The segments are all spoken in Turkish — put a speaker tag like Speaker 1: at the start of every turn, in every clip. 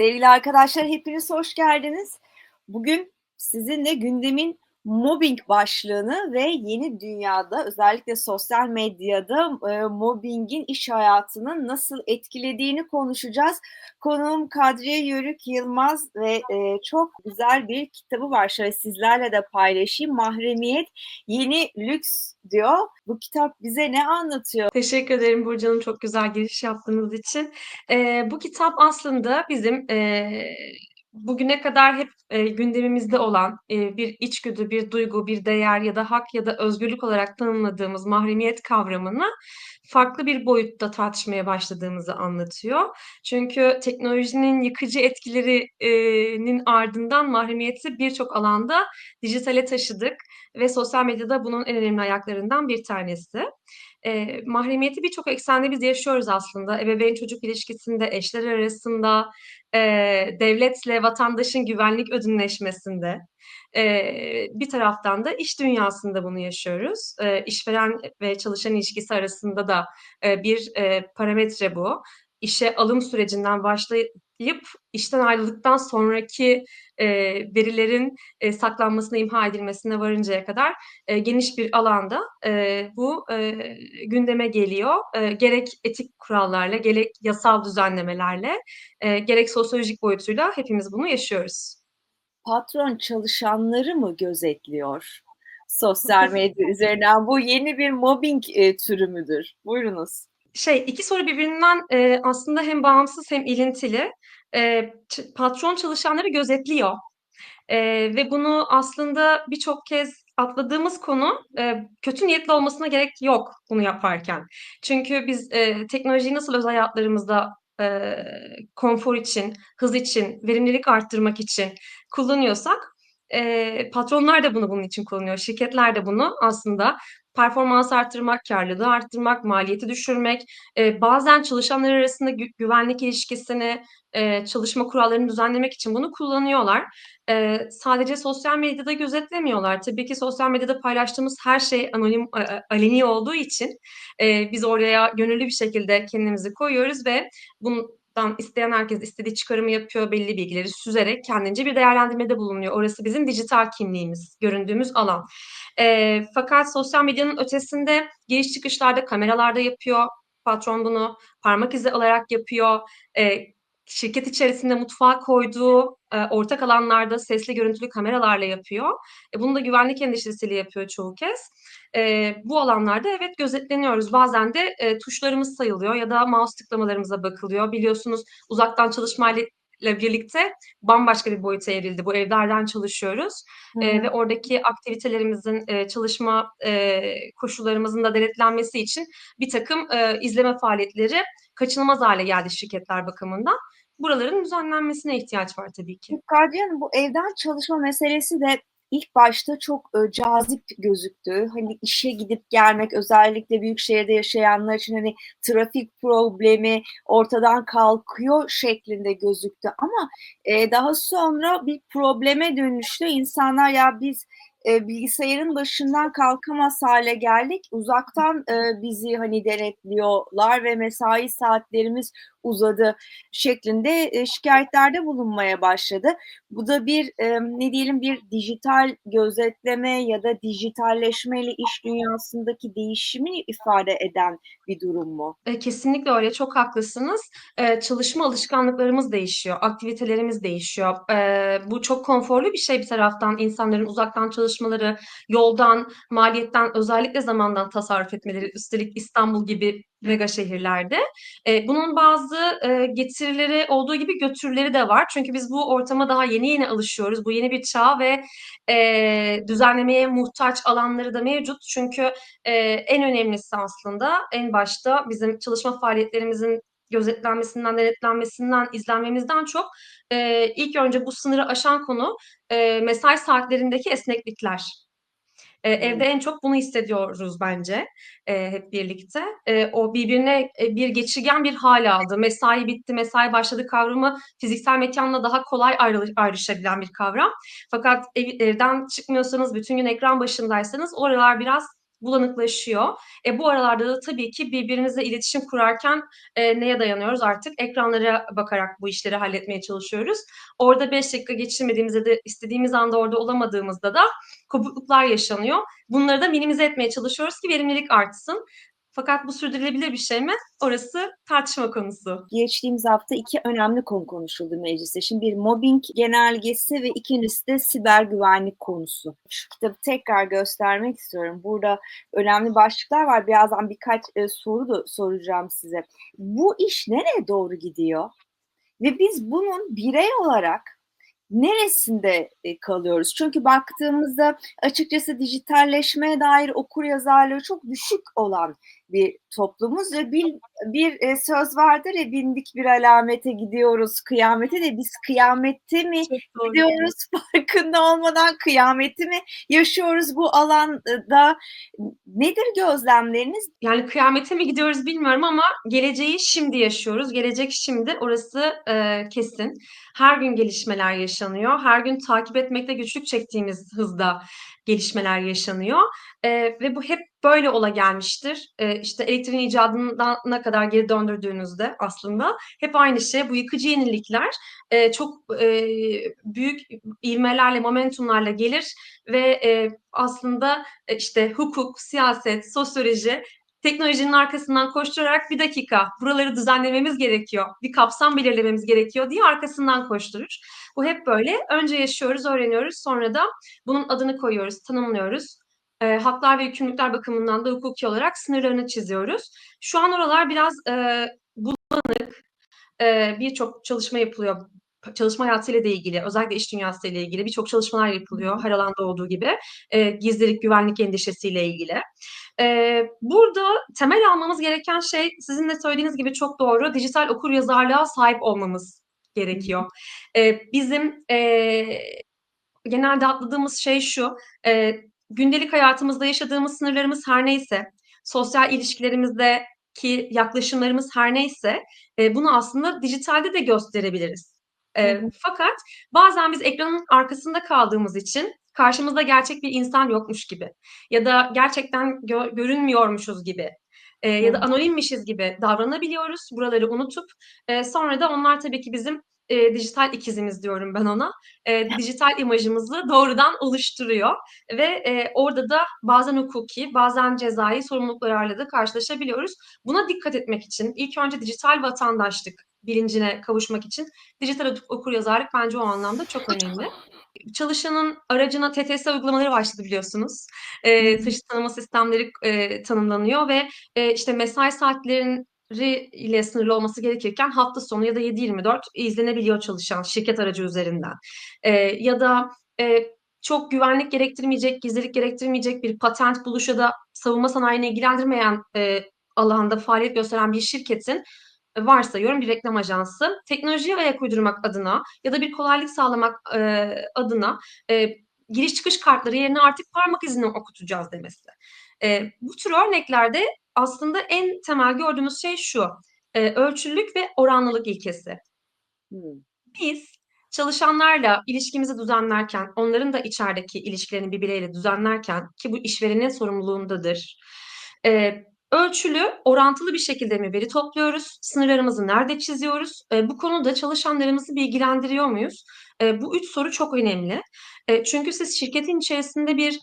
Speaker 1: Sevgili arkadaşlar hepiniz hoş geldiniz. Bugün sizinle gündemin mobbing başlığını ve yeni dünyada özellikle sosyal medyada e, mobbingin iş hayatının nasıl etkilediğini konuşacağız. Konuğum Kadriye Yörük Yılmaz ve e, çok güzel bir kitabı var. Şöyle sizlerle de paylaşayım. Mahremiyet Yeni Lüks diyor. Bu kitap bize ne anlatıyor?
Speaker 2: Teşekkür ederim Burcu Hanım çok güzel giriş yaptığınız için. Eee, bu kitap aslında bizim eee, bugüne kadar hep eee, gündemimizde olan eee, bir içgüdü, bir duygu, bir değer ya da hak ya da özgürlük olarak tanımladığımız mahremiyet kavramını farklı bir boyutta tartışmaya başladığımızı anlatıyor. Çünkü teknolojinin yıkıcı etkilerinin ardından mahremiyeti birçok alanda dijitale taşıdık ve sosyal medyada bunun en önemli ayaklarından bir tanesi. Eee, mahremiyeti birçok eksende biz yaşıyoruz aslında. Ebeveyn çocuk ilişkisinde, eşler arasında, eee, devletle vatandaşın güvenlik ödünleşmesinde. Eee, bir taraftan da iş dünyasında bunu yaşıyoruz. Eee, işveren ve çalışan ilişkisi arasında da eee, bir eee, parametre bu. İşe alım sürecinden başlayıp işten ayrıldıktan sonraki eee, verilerin eee, saklanmasına, imha edilmesine varıncaya kadar eee, geniş bir alanda eee, bu eee, gündeme geliyor. Eee, gerek etik kurallarla, gerek yasal düzenlemelerle, eee, gerek sosyolojik boyutuyla hepimiz bunu yaşıyoruz.
Speaker 1: Patron çalışanları mı gözetliyor sosyal medya üzerinden? Bu yeni bir mobbing e, türü müdür? Buyurunuz.
Speaker 2: Şey, iki soru birbirinden eee, aslında hem bağımsız hem ilintili. Ç patron çalışanları gözetliyor. Eee, ve bunu aslında birçok kez atladığımız konu, eee, kötü niyetli olmasına gerek yok bunu yaparken. Çünkü biz, eee, teknolojiyi nasıl özel hayatlarımızda, eee, konfor için, hız için, verimlilik arttırmak için kullanıyorsak, eee, patronlar da bunu bunun için kullanıyor. Şirketler de bunu aslında performansı arttırmak, kârlılığı arttırmak, maliyeti düşürmek, eee, bazen çalışanlar arasında gü güvenlik ilişkisini, eee, çalışma kurallarını düzenlemek için bunu kullanıyorlar. Eee, sadece sosyal medyada gözetlemiyorlar. Tabii ki sosyal medyada paylaştığımız her şey anonim, aleni olduğu için, eee, biz oraya gönüllü bir şekilde kendimizi koyuyoruz ve bundan isteyen herkes istediği çıkarımı yapıyor, belli bilgileri süzerek kendince bir değerlendirmede bulunuyor. Orası bizim dijital kimliğimiz, göründüğümüz alan. Eee, fakat sosyal medyanın ötesinde giriş çıkışlarda kameralarda yapıyor patron bunu, parmak izi alarak yapıyor. Eee, şirket içerisinde mutfağa koyduğu, eee, ortak alanlarda sesli görüntülü kameralarla yapıyor. E, bunu da güvenlik endişesiyle yapıyor çoğu kez. Eee, bu alanlarda evet gözetleniyoruz. Bazen de, eee, tuşlarımız sayılıyor ya da mouse tıklamalarımıza bakılıyor. Biliyorsunuz uzaktan çalışmayla birlikte bambaşka bir boyuta evrildi. Bu evlerden çalışıyoruz,
Speaker 1: Hı hı.
Speaker 2: ve oradaki aktivitelerimizin, eee, çalışma, eee, koşullarımızın da denetlenmesi için birtakım, eee, izleme faaliyetleri kaçınılmaz hâle geldi şirketler bakımından. Buraların düzenlenmesine ihtiyaç var tabii ki.
Speaker 1: Kadriye bu evden çalışma meselesi de ilk başta çok, ııı, cazip gözüktü. Hani, işe gidip gelmek özellikle büyük şehirde yaşayanlar için, hani, trafik problemi ortadan kalkıyor şeklinde gözüktü ama, eee, daha sonra bir probleme dönüştü. İnsanlar, "Ya, biz, eee, bilgisayarın başından kalkamaz hâle geldik. Uzaktan, eee, bizi, hani, denetliyorlar ve mesai saatlerimiz uzadı." şeklinde, eee, şikâyetlerde bulunmaya başladı. Bu da bir, ne diyelim, bir dijital gözetleme ya da dijitalleşmeyle iş dünyasındaki değişimi ifade eden bir durum mu?
Speaker 2: Eee, kesinlikle öyle, çok haklısınız. Eee, çalışma alışkanlıklarımız değişiyor, aktivitelerimiz değişiyor. Eee, bu çok konforlu bir şey bir taraftan insanların uzaktan çalışmaları, yoldan, maliyetten, özellikle zamandan tasarruf etmeleri, üstelik İstanbul gibi mega şehirlerde. Eee, bunun bazı, eee, getirileri olduğu gibi götürüleri de var. Çünkü biz bu ortama daha yeni yeni alışıyoruz. Bu yeni bir çağ ve, eee, düzenlemeye muhtaç alanları da mevcut. Çünkü, eee, en önemlisi aslında en başta bizim çalışma faaliyetlerimizin gözetlenmesinden, denetlenmesinden, izlenmemizden çok, eee, ilk önce bu sınırı aşan konu, eee, mesai saatlerindeki esneklikler. Eee, evde en çok bunu hissediyoruz bence, eee, hep birlikte. Eee, o birbirine, eee, bir geçirgen bir hâl aldı. Mesai bitti, mesai başladı kavramı fiziksel mekânla daha kolay ayrılı ayrışabilen bir kavram. Fakat ev evden çıkmıyorsanız, bütün gün ekran başındaysanız oralar biraz bulanıklaşıyor. E, bu aralarda da tabii ki birbirimizle iletişim kurarken e, neye dayanıyoruz artık? Ekranlara bakarak bu işleri halletmeye çalışıyoruz. Orada 5 dakika geçirmediğimizde de istediğimiz anda orada olamadığımızda da kopukluklar yaşanıyor. Bunları da minimize etmeye çalışıyoruz ki verimlilik artsın. Fakat bu sürdürülebilir bir şey mi? Orası tartışma konusu.
Speaker 1: Geçtiğimiz hafta iki önemli konu konuşuldu mecliste. Şimdi bir mobbing genelgesi ve ikincisi de siber güvenlik konusu. Şu kitabı tekrar göstermek istiyorum. Burada önemli başlıklar var. Birazdan birkaç e, soru da soracağım size. Bu iş nereye doğru gidiyor? Ve biz bunun birey olarak neresinde e, kalıyoruz? Çünkü baktığımızda açıkçası dijitalleşmeye dair okur yazarlığı çok düşük olan bir toplumuz ve bir, bir e, söz vardır ya bindik bir alamete gidiyoruz kıyamete de biz kıyamette mi gidiyoruz farkında olmadan kıyameti mi yaşıyoruz bu alanda nedir gözlemleriniz?
Speaker 2: Yani kıyamete mi gidiyoruz bilmiyorum ama geleceği şimdi yaşıyoruz. Gelecek şimdi orası e, kesin. Her gün gelişmeler yaşanıyor. Her gün takip etmekte güçlük çektiğimiz hızda gelişmeler yaşanıyor. E, ve bu hep böyle ola gelmiştir. E, işte elektriğin icadına kadar geri döndürdüğünüzde aslında hep aynı şey. Bu yıkıcı yenilikler e, çok e, büyük ivmelerle, momentumlarla gelir ve e, aslında e, işte hukuk, siyaset, sosyoloji teknolojinin arkasından koşturarak bir dakika buraları düzenlememiz gerekiyor, bir kapsam belirlememiz gerekiyor diye arkasından koşturur. Bu hep böyle. Önce yaşıyoruz, öğreniyoruz, sonra da bunun adını koyuyoruz, tanımlıyoruz. E, haklar ve yükümlülükler bakımından da hukuki olarak sınırlarını çiziyoruz. Şu an oralar biraz e, bulanık, e, birçok çalışma yapılıyor çalışma hayatıyla da ilgili, özellikle iş dünyasıyla ilgili birçok çalışmalar yapılıyor her alanda olduğu gibi. E, gizlilik, güvenlik endişesiyle ilgili. E, burada temel almamız gereken şey sizin de söylediğiniz gibi çok doğru. Dijital okur yazarlığa sahip olmamız gerekiyor. E, bizim e, genelde atladığımız şey şu. E, gündelik hayatımızda yaşadığımız sınırlarımız her neyse, sosyal ilişkilerimizdeki yaklaşımlarımız her neyse e, bunu aslında dijitalde de gösterebiliriz. E, fakat bazen biz ekranın arkasında kaldığımız için karşımızda gerçek bir insan yokmuş gibi ya da gerçekten gö- görünmüyormuşuz gibi e, ya da anonimmişiz gibi davranabiliyoruz. Buraları unutup e, sonra da onlar tabii ki bizim e, dijital ikizimiz diyorum ben ona. E, dijital imajımızı doğrudan oluşturuyor ve e, orada da bazen hukuki, bazen cezai sorumluluklarla da karşılaşabiliyoruz. Buna dikkat etmek için ilk önce dijital vatandaşlık bilincine kavuşmak için dijital okur yazarlık bence o anlamda çok önemli. Çalışanın aracına TTS uygulamaları başladı biliyorsunuz. E, taşıt tanıma sistemleri e, tanımlanıyor ve e, işte mesai saatlerin ile sınırlı olması gerekirken hafta sonu ya da 7-24 izlenebiliyor çalışan şirket aracı üzerinden. E, ya da e, çok güvenlik gerektirmeyecek, gizlilik gerektirmeyecek bir patent buluş ya da savunma sanayini ilgilendirmeyen e, alanda faaliyet gösteren bir şirketin varsayıyorum bir reklam ajansı teknolojiye ayak uydurmak adına ya da bir kolaylık sağlamak e, adına e, giriş çıkış kartları yerine artık parmak izini okutacağız demesi. E, bu tür örneklerde aslında en temel gördüğümüz şey şu. E, ölçülülük ve oranlılık ilkesi. Hmm. Biz çalışanlarla ilişkimizi düzenlerken, onların da içerideki ilişkilerini bir bireyle düzenlerken ki bu işverenin sorumluluğundadır. E, ölçülü, orantılı bir şekilde mi veri topluyoruz? Sınırlarımızı nerede çiziyoruz? E, bu konuda çalışanlarımızı bilgilendiriyor muyuz? E, bu üç soru çok önemli. E, çünkü siz şirketin içerisinde bir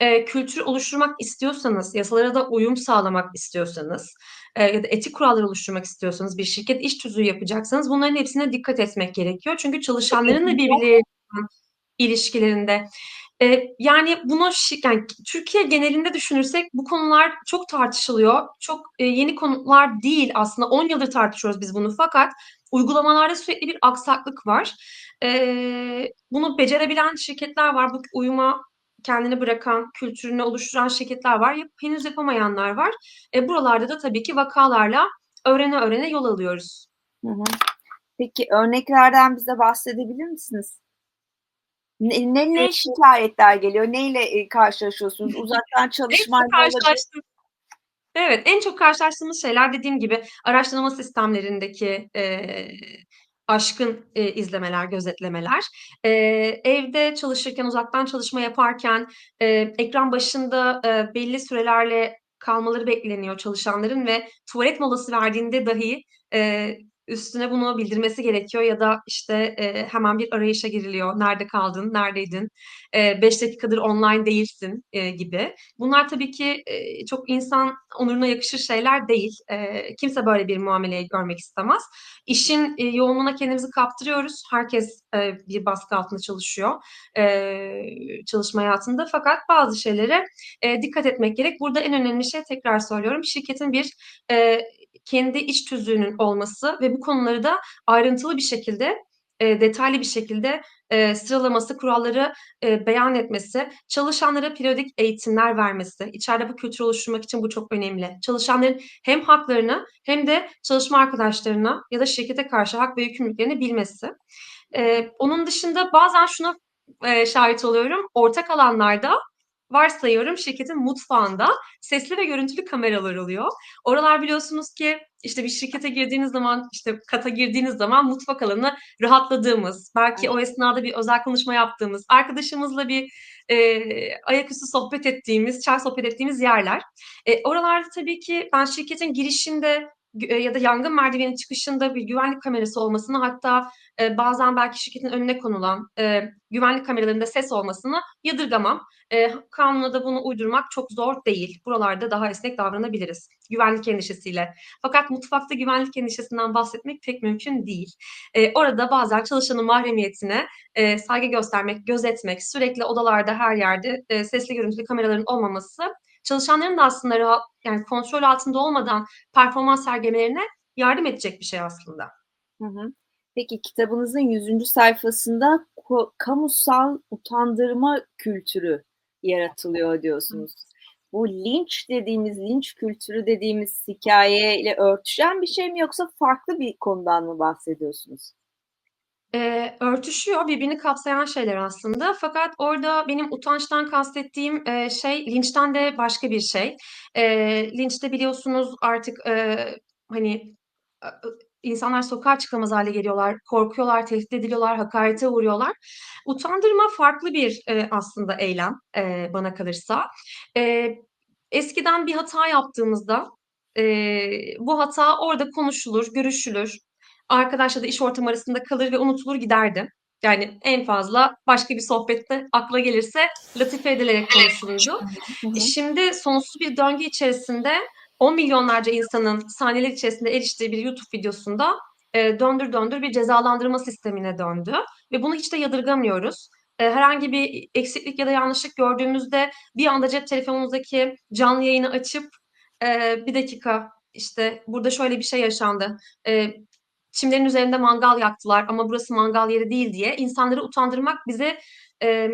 Speaker 2: e, kültür oluşturmak istiyorsanız, yasalara da uyum sağlamak istiyorsanız e, ya da etik kurallar oluşturmak istiyorsanız, bir şirket iş tüzüğü yapacaksanız bunların hepsine dikkat etmek gerekiyor. Çünkü çalışanların da birbirleriyle ilişkilerinde yani bunu yani Türkiye genelinde düşünürsek bu konular çok tartışılıyor. Çok e, yeni konular değil aslında. 10 yıldır tartışıyoruz biz bunu fakat uygulamalarda sürekli bir aksaklık var. E, bunu becerebilen şirketler var. Bu uyuma kendini bırakan, kültürünü oluşturan şirketler var. Yap, henüz yapamayanlar var. E, buralarda da tabii ki vakalarla öğrene öğrene yol alıyoruz.
Speaker 1: Peki örneklerden bize bahsedebilir misiniz? Ne, ne, ne şikayetler geliyor? Neyle e, karşılaşıyorsunuz? Uzaktan çalışmayla
Speaker 2: karşılaştım. Evet, en çok karşılaştığımız şeyler dediğim gibi araştırma sistemlerindeki e, aşkın, eee, izlemeler, gözetlemeler. Eee, evde çalışırken, uzaktan çalışma yaparken, eee, ekran başında, eee, belli sürelerle kalmaları bekleniyor çalışanların ve tuvalet molası verdiğinde dahi, eee, üstüne bunu bildirmesi gerekiyor ya da, işte, eee, hemen bir arayışa giriliyor. "Nerede kaldın, neredeydin, eee, 5 dakikadır online değilsin." eee, gibi. Bunlar tabii ki, eee, çok insan onuruna yakışır şeyler değil. Eee, kimse böyle bir muameleyi görmek istemez. İşin, eee, yoğunluğuna kendimizi kaptırıyoruz. Herkes, eee, bir baskı altında çalışıyor, eee, çalışma hayatında fakat bazı şeylere, eee, dikkat etmek gerek. Burada en önemli şey tekrar söylüyorum, şirketin bir, eee, kendi iç tüzüğünün olması ve bu konuları da ayrıntılı bir şekilde, eee, detaylı bir şekilde, eee, sıralaması, kuralları, eee, beyan etmesi, çalışanlara periyodik eğitimler vermesi. İçeride bu kültürü oluşturmak için bu çok önemli. Çalışanların hem haklarını hem de çalışma arkadaşlarına ya da şirkete karşı hak ve yükümlülüklerini bilmesi. Eee, onun dışında bazen şuna, eee, şahit oluyorum. Ortak alanlarda, varsayıyorum şirketin mutfağında sesli ve görüntülü kameralar oluyor. Oralar biliyorsunuz ki, işte, bir şirkete girdiğiniz zaman, işte, kata girdiğiniz zaman mutfak alanı rahatladığımız, belki o esnada bir özel konuşma yaptığımız, arkadaşımızla bir, eee, ayaküstü sohbet ettiğimiz, çay sohbet ettiğimiz yerler. Eee, oralarda tabii ki ben şirketin girişinde ya da yangın merdiveninin çıkışında bir güvenlik kamerası olmasını hatta, eee, bazen belki şirketin önüne konulan, eee, güvenlik kameralarında ses olmasını yadırgamam. Eee, kanuna da bunu uydurmak çok zor değil. Buralarda daha esnek davranabiliriz güvenlik endişesiyle. Fakat mutfakta güvenlik endişesinden bahsetmek pek mümkün değil. Eee, orada bazen çalışanın mahremiyetine, eee, saygı göstermek, gözetmek, sürekli odalarda, her yerde, eee, sesli görüntülü kameraların olmaması çalışanların da aslında rahat, yani kontrol altında olmadan performans sergilemelerine yardım edecek bir şey aslında.
Speaker 1: Hı hı. Peki kitabınızın 100'üncü sayfasında kamusal utandırma kültürü yaratılıyor diyorsunuz. Bu linç dediğimiz, linç kültürü dediğimiz hikâyeyle örtüşen bir şey mi yoksa farklı bir konudan mı bahsediyorsunuz?
Speaker 2: Eee, örtüşüyor, birbirini kapsayan şeyler aslında fakat orada benim utançtan kastettiğim, eee, şey linçten de başka bir şey. Eee, linçte biliyorsunuz artık, eee, hani, insanlar sokağa çıkamaz hâle geliyorlar, korkuyorlar, tehdit ediliyorlar, hakarete uğruyorlar. Utandırma farklı bir, eee, aslında eylem, eee, bana kalırsa. Eee, eskiden bir hata yaptığımızda, eee, bu hata orada konuşulur, görüşülür, arkadaşla da iş ortamı arasında kalır ve unutulur giderdi. Yani en fazla başka bir sohbette akla gelirse latife edilerek konuşulurdu. E, şimdi sonsuz bir döngü içerisinde on milyonlarca insanın saniyeler içerisinde eriştiği bir YouTube videosunda, eee, döndür döndür bir cezalandırma sistemine döndü ve bunu hiç de yadırgamıyoruz. Eee, herhangi bir eksiklik ya da yanlışlık gördüğümüzde bir anda cep telefonumuzdaki canlı yayını açıp, eee, "1 dakika, işte, burada şöyle bir şey yaşandı, eee, çimlerin üzerinde mangal yaktılar ama burası mangal yeri değil." diye insanları utandırmak bize, emm,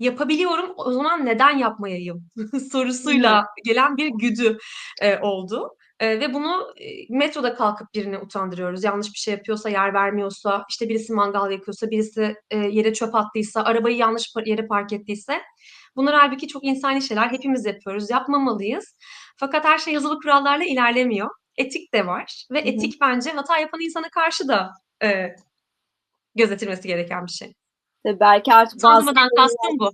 Speaker 2: "Yapabiliyorum, o zaman neden yapmayayım?" sorusuyla gelen bir güdü, eee, oldu, eee, ve bunu, eee, metroda kalkıp birini utandırıyoruz. Yanlış bir şey yapıyorsa, yer vermiyorsa, işte, birisi mangal yakıyorsa, birisi, eee, yere çöp attıysa, arabayı yanlış yere park ettiyse. Bunlar hâlbuki çok insani şeyler, hepimiz yapıyoruz, yapmamalıyız. Fakat her şey yazılı kurallarla ilerlemiyor. Etik de var ve
Speaker 1: Hı hı.
Speaker 2: etik bence hata yapan insana karşı da, eee, gözetilmesi gereken bir şey.
Speaker 1: Tabii belki artık bazı
Speaker 2: Utandırmadan kastım bu.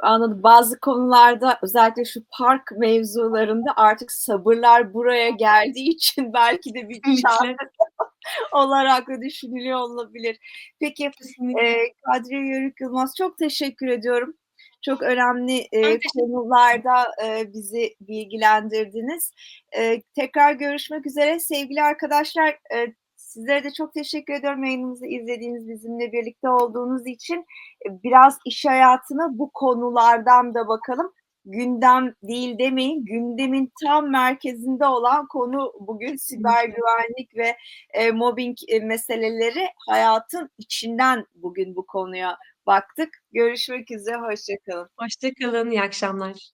Speaker 1: Anladım. Bazı konularda özellikle şu park mevzularında artık sabırlar buraya geldiği için belki de bir çare olarak da düşünülüyor olabilir. Peki,
Speaker 2: Kesinlikle.
Speaker 1: eee, Kadriye Yörük Yılmaz çok teşekkür ediyorum. Çok önemli,
Speaker 2: teşekkür
Speaker 1: konularda, eee, bizi bilgilendirdiniz. Eee, tekrar görüşmek üzere. Sevgili arkadaşlar, eee, sizlere de çok teşekkür ediyorum yayınımızı izlediğiniz, bizimle birlikte olduğunuz için. Eee, biraz iş hayatına bu konulardan da bakalım. Gündem değil demeyin, gündemin tam merkezinde olan konu bugün siber güvenlik ve, eee, mobbing, eee, meseleleri. Hayatın içinden bugün bu konuya baktık. Görüşmek üzere, hoşça kalın.
Speaker 2: Hoşça kalın, iyi akşamlar.